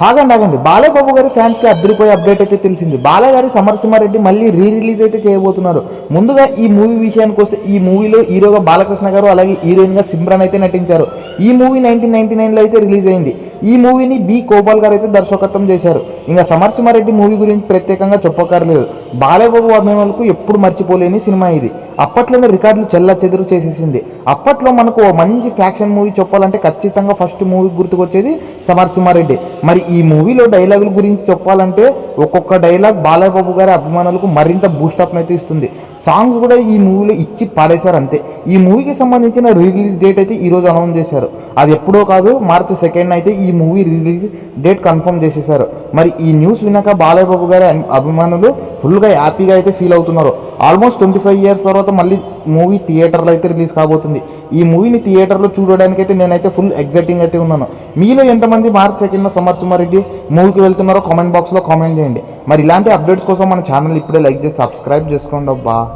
ఆగండి ఆగండి. బాలయ్య బాబు గారి ఫ్యాన్స్కి అద్దరిపోయే అప్డేట్ అయితే తెలిసింది. బాలయ్య గారి సమరసింహారెడ్డి మళ్ళీ రీ రిలీజ్ అయితే చేయబోతున్నారు. ముందుగా ఈ మూవీ విషయానికి వస్తే ఈ మూవీలో హీరోగా బాలకృష్ణ గారు అలాగే హీరోయిన్గా సిమ్రాన్ అయితే నటించారు. ఈ మూవీ నైన్టీన్ నైన్టీ నైన్లో అయితే రిలీజ్ అయింది. ఈ మూవీని బి గోపాల్ గారు అయితే దర్శకత్వం చేశారు. ఇంకా సమరసింహారెడ్డి మూవీ గురించి ప్రత్యేకంగా చెప్పక్కర్లేదు. బాలయ్య బాబు అభిమానులకు ఎప్పుడు మర్చిపోలేని సినిమా ఇది. అప్పట్లోనే రికార్డులు చెల్ల చెదురు చేసేసింది. అప్పట్లో మనకు మంచి ఫ్యాక్షన్ మూవీ చెప్పాలంటే ఖచ్చితంగా ఫస్ట్ మూవీ గుర్తుకొచ్చేది సమరసింహారెడ్డి మరి ఈ మూవీలో డైలాగుల గురించి చెప్పాలంటే ఒక్కొక్క డైలాగ్ బాలయ్య బాబు గారి అభిమానులకు మరింత బూస్టప్ అయితే ఇస్తుంది. సాంగ్స్ కూడా ఈ మూవీలో ఇచ్చి పాడేశారు అంతే. ఈ మూవీకి సంబంధించిన రిలీజ్ డేట్ అయితే ఈరోజు అనౌన్స్ చేశారు. అది ఎప్పుడో కాదు మార్చి సెకండ్ అయితే ఈ మూవీ రిలీజ్ డేట్ కన్ఫర్మ్ చేసేసారు మరి ఈ న్యూస్ విన్నాక బాలయ్య బాబు గారి అభిమానులు ఫుల్గా హ్యాపీగా అయితే ఫీల్ అవుతున్నారు. ఆల్మోస్ట్ ట్వంటీ ఫైవ్ ఇయర్స్ తర్వాత మళ్ళీ మూవీ థియేటర్లో అయితే రిలీజ్ కాబోతుంది. ఈ మూవీని థియేటర్లో చూడడానికి అయితే నేనైతే ఫుల్ ఎగ్జైటింగ్ అయితే ఉన్నాను. మీలో ఎంతమంది మార్చ్ సెకండ్ సమర్ సుమారెడ్డి మూవీకి వెళ్తున్నారో కామెంట్ బాక్స్లో కామెంట్ చేయండి. మరి ఇలాంటి అప్డేట్స్ కోసం మన ఛానల్ ఇప్పుడే లైక్ చేసి సబ్స్క్రైబ్ చేసుకోండి అబ్బా.